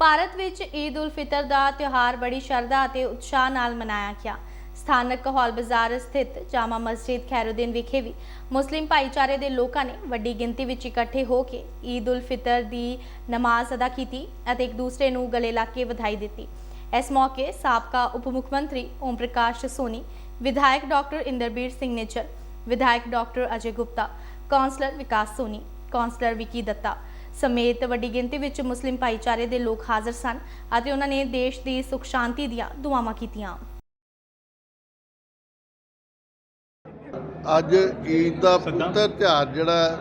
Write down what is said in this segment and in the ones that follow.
ਭਾਰਤ ਵਿੱਚ ਈਦ ਉਲ ਫਿਤਰ ਦਾ ਤਿਉਹਾਰ ਬੜੀ ਸ਼ਰਧਾ ਅਤੇ ਉਤਸ਼ਾਹ ਨਾਲ ਮਨਾਇਆ ਗਿਆ। ਸਥਾਨਕ ਕਹੌਲ ਬਾਜ਼ਾਰ ਸਥਿਤ ਜਾਮਾ ਮਸਜਿਦ ਖੈਰੁਦੀਨ ਵਿਖੇ ਵੀ ਮੁਸਲਿਮ ਭਾਈਚਾਰੇ ਦੇ ਲੋਕਾਂ ਨੇ ਵੱਡੀ ਗਿਣਤੀ ਵਿੱਚ ਇਕੱਠੇ ਹੋ ਕੇ ਈਦ ਉਲ ਫਿਤਰ ਦੀ ਨਮਾਜ਼ ਅਦਾ ਕੀਤੀ ਅਤੇ ਇੱਕ ਦੂਸਰੇ ਨੂੰ ਗਲੇ ਲਾ ਕੇ ਵਧਾਈ ਦਿੱਤੀ। ਇਸ ਮੌਕੇ ਸਾਬਕਾ ਉਪ ਮੁੱਖ ਮੰਤਰੀ ਓਮ ਪ੍ਰਕਾਸ਼ ਸੋਨੀ, ਵਿਧਾਇਕ ਡਾਕਟਰ ਇੰਦਰਬੀਰ ਸਿੰਘ ਨੇਚਰ, ਵਿਧਾਇਕ doctor Ajay Gupta councillor Vikas Soni councillor Vicky Datta. ਸਮੇਤ ਵੱਡੀ ਗਿਣਤੀ ਵਿੱਚ ਮੁਸਲਿਮ ਭਾਈਚਾਰੇ ਦੇ ਲੋਕ ਹਾਜ਼ਰ ਸਨ ਅਤੇ ਉਹਨਾਂ ਨੇ ਦੇਸ਼ ਦੀ ਸੁਖ ਸ਼ਾਂਤੀ ਦੀਆਂ ਦੁਆਵਾਂ ਕੀਤੀਆਂ ਅੱਜ ਈਦ ਦਾ ਪਵਿੱਤਰ ਤਿਉਹਾਰ ਜਿਹੜਾ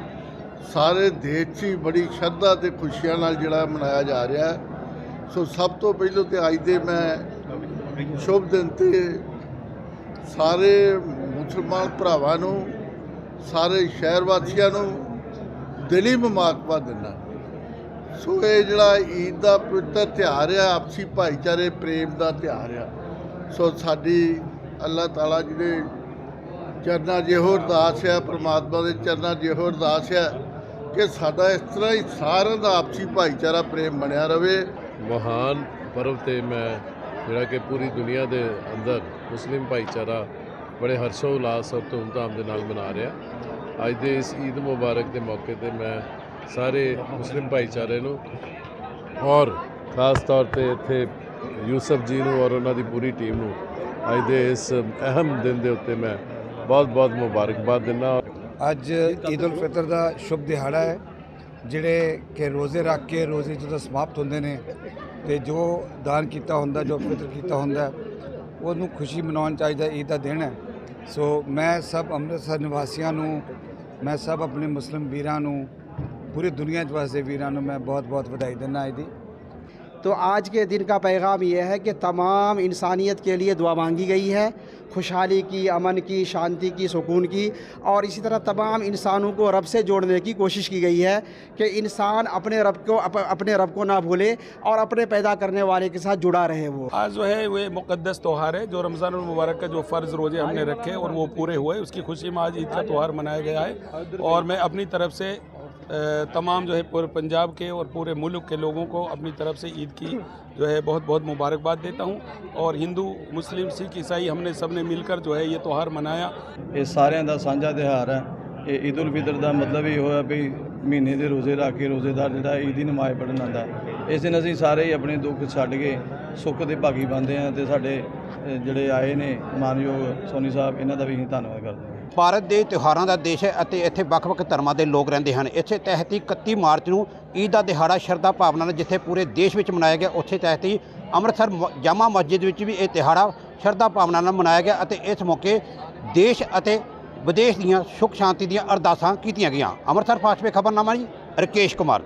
ਸਾਰੇ ਦੇਸ਼ 'ਚ ਹੀ ਬੜੀ ਸ਼ਰਧਾ ਤੇ ਖੁਸ਼ੀਆਂ ਨਾਲ ਜਿਹੜਾ ਮਨਾਇਆ ਜਾ ਰਿਹਾ ਹੈ। ਸੋ ਸਭ ਤੋਂ ਪਹਿਲਾਂ ਤੇ ਅੱਜ ਦੇ ਮੈਂ ਸ਼ੁਭ ਦਿਨ ਤੇ ਸਾਰੇ ਮੁਸਲਮਾਨ ਭਰਾਵਾਂ ਨੂੰ, ਸਾਰੇ ਸ਼ਹਿਰ ਵਾਸੀਆਂ ਨੂੰ ਦਿਲੀ ਮੁਬਾਰਕਬਾਦ ਦਿੰਦਾ ਸੋ ਇਹ ਜਿਹੜਾ ਈਦ ਦਾ ਪਵਿੱਤਰ ਤਿਉਹਾਰ ਆ, ਆਪਸੀ ਭਾਈਚਾਰੇ, ਪ੍ਰੇਮ ਦਾ ਤਿਉਹਾਰ ਆ। ਸੋ ਸਾਡੀ ਅੱਲਾਹ ਤਾਲਾ ਜੀ ਦੇ ਚਰਨਾਂ ਜਿਹੋ ਅਰਦਾਸ ਆ, ਪ੍ਰਮਾਤਮਾ ਦੇ ਚਰਨਾਂ ਜਿਹੋ ਅਰਦਾਸ ਆ ਕਿ ਸਾਡਾ ਇਸ ਤਰ੍ਹਾਂ ਹੀ ਸਾਰਿਆਂ ਦਾ ਆਪਸੀ ਭਾਈਚਾਰਾ, ਪ੍ਰੇਮ ਬਣਿਆ ਰਵੇ। ਮਹਾਨ ਪਰਵ ਤੇ ਮੈਂ ਜਿਹੜਾ ਕਿ ਪੂਰੀ ਦੁਨੀਆ ਦੇ ਅੰਦਰ ਮੁਸਲਿਮ ਭਾਈਚਾਰਾ ਬੜੇ ਹਰਸ਼ੋ ਉਲਾਸ ਔਰ ਧੂਮਧਾਮ ਦੇ ਨਾਲ ਮਨਾ ਰਿਹਾ। ਅੱਜ ਦੇ ਇਸ ਈਦ ਮੁਬਾਰਕ ਦੇ ਮੌਕੇ ਤੇ ਮੈਂ ਸਾਰੇ ਮੁਸਲਿਮ ਭਾਈਚਾਰੇ ਨੂੰ ਔਰ ਖਾਸ ਤੌਰ ਤੇ ਇੱਥੇ ਯੂਸਫ ਜੀ ਨੂੰ ਔਰ ਉਹਨਾਂ ਦੀ ਪੂਰੀ ਟੀਮ ਨੂੰ ਅੱਜ ਦੇ ਇਸ ਅਹਿਮ ਦਿਨ ਦੇ ਉੱਤੇ ਮੈਂ ਬਹੁਤ ਬਹੁਤ ਮੁਬਾਰਕਬਾਦ ਦਿੰਦਾ ਅੱਜ ਈਦ ਉਲ ਫਿਤਰ ਦਾ ਸ਼ੁਭ ਦਿਹਾੜਾ ਹੈ, ਜਿਹੜੇ ਕਿ ਰੋਜ਼ੇ ਰੱਖ ਕੇ ਰੋਜ਼ੇ ਜਦੋਂ ਸਮਾਪਤ ਹੁੰਦੇ ਨੇ ਤੇ ਜੋ ਦਾਨ ਕੀਤਾ ਹੁੰਦਾ, ਜੋ ਫਿਤਰ ਕੀਤਾ ਹੁੰਦਾ, ਉਹਨੂੰ ਖੁਸ਼ੀ ਮਨਾਉਣ ਚਾਹੀਦਾ ਈਦ ਦਾ ਦਿਨ ਹੈ। ਸੋ ਮੈਂ ਸਭ ਅੰਮ੍ਰਿਤਸਰ ਨਿਵਾਸੀਆਂ ਨੂੰ, ਮੈਂ ਸਭ ਆਪਣੇ ਮੁਸਲਿਮ ਵੀਰਾਂ ਨੂੰ पूरी दुनिया के वास्ते वीरानों में बहुत बहुत बधाई देना आई दी तो आज के दिन का पैगाम यह है कि तमाम इंसानियत के लिए दुआ मांगी गई है खुशहाली की अमन की शांति की सुकून की और इसी तरह तमाम इंसानों को रब से जोड़ने की कोशिश की गई है कि इंसान अपने रब को अप, अपने रब को ना भूले और अपने पैदा करने वाले के साथ जुड़ा रहे वो। आज जो है वे मुकदस त्यौहार है जो रमज़ान मुबारक का जो फ़र्ज़ रोज़े हमने रखे और वो पूरे हुए उसकी खुशी में आज इतना त्यौहार मनाया गया है और मैं अपनी तरफ़ से तमाम जो है पूरे पंजाब के और पूरे मुल्क के लोगों को अपनी तरफ़ से ईद की जो है बहुत बहुत मुबारकबाद देता हूँ। और हिंदू, मुस्लिम, सिख, ईसाई हमने सबने मिलकर जो है ये त्यौहार मनाया। ये सारे का साझा त्यौहार है। ਇਹ ਈਦ ਉਲ ਫਿਤਰ ਦਾ ਮਤਲਬ ਇਹ ਹੋਇਆ ਵੀ ਮਹੀਨੇ ਦੇ ਰੋਜ਼ੇ ਰੱਖ ਕੇ ਰੋਜ਼ੇਦਾਰ ਜਿਹੜਾ ਈਦ ਦੀ ਨਮਾਜ਼ ਪੜ੍ਹਨ ਆਉਂਦਾ। ਇਸ ਦਿਨ ਅਸੀਂ ਸਾਰੇ ਹੀ ਆਪਣੇ ਦੁੱਖ ਛੱਡ ਕੇ ਸੁੱਖ ਦੇ ਭਾਗੀ ਬਣਦੇ ਹਾਂ ਤੇ ਸਾਡੇ ਜਿਹੜੇ ਆਏ ਨੇ ਮਾਨਯੋਗ ਸੋਨੀ ਸਾਹਿਬ, ਇਹਨਾਂ ਦਾ ਵੀ ਅਸੀਂ ਧੰਨਵਾਦ ਕਰਦੇ ਹਾਂ। ਭਾਰਤ ਦੇ ਤਿਉਹਾਰਾਂ ਦਾ ਦੇਸ਼ ਹੈ ਅਤੇ ਇੱਥੇ ਵੱਖ-ਵੱਖ ਧਰਮਾਂ ਦੇ ਲੋਕ ਰਹਿੰਦੇ ਹਨ। ਇਸੇ ਤਹਿਤ ਹੀ 31 ਮਾਰਚ ਨੂੰ ਈਦ ਦਾ ਦਿਹਾੜਾ ਸ਼ਰਧਾ ਭਾਵਨਾ ਨਾਲ ਜਿੱਥੇ ਪੂਰੇ ਦੇਸ਼ ਵਿੱਚ ਮਨਾਇਆ ਗਿਆ, ਉੱਥੇ ਤਹਿਤ ਹੀ ਅੰਮ੍ਰਿਤਸਰ ਮ- ਜਾਮਾ ਮਸਜਿਦ ਵਿੱਚ ਵੀ ਇਹ ਦਿਹਾੜਾ ਸ਼ਰਧਾ ਭਾਵਨਾ ਨਾਲ ਮਨਾਇਆ ਗਿਆ ਅਤੇ ਇਸ ਮੌਕੇ ਦੇਸ਼ ਅਤੇ ਵਿਦੇਸ਼ ਦੀਆਂ ਸੁਖ ਸ਼ਾਂਤੀ ਦੀਆਂ ਅਰਦਾਸਾਂ ਕੀਤੀਆਂ ਗਈਆਂ। ਅੰਮ੍ਰਿਤਸਰ ਫਾਸਟ ਵੇ ਖਬਰਨਾਮਾ ਜੀ, ਰਕੇਸ਼ ਕੁਮਾਰ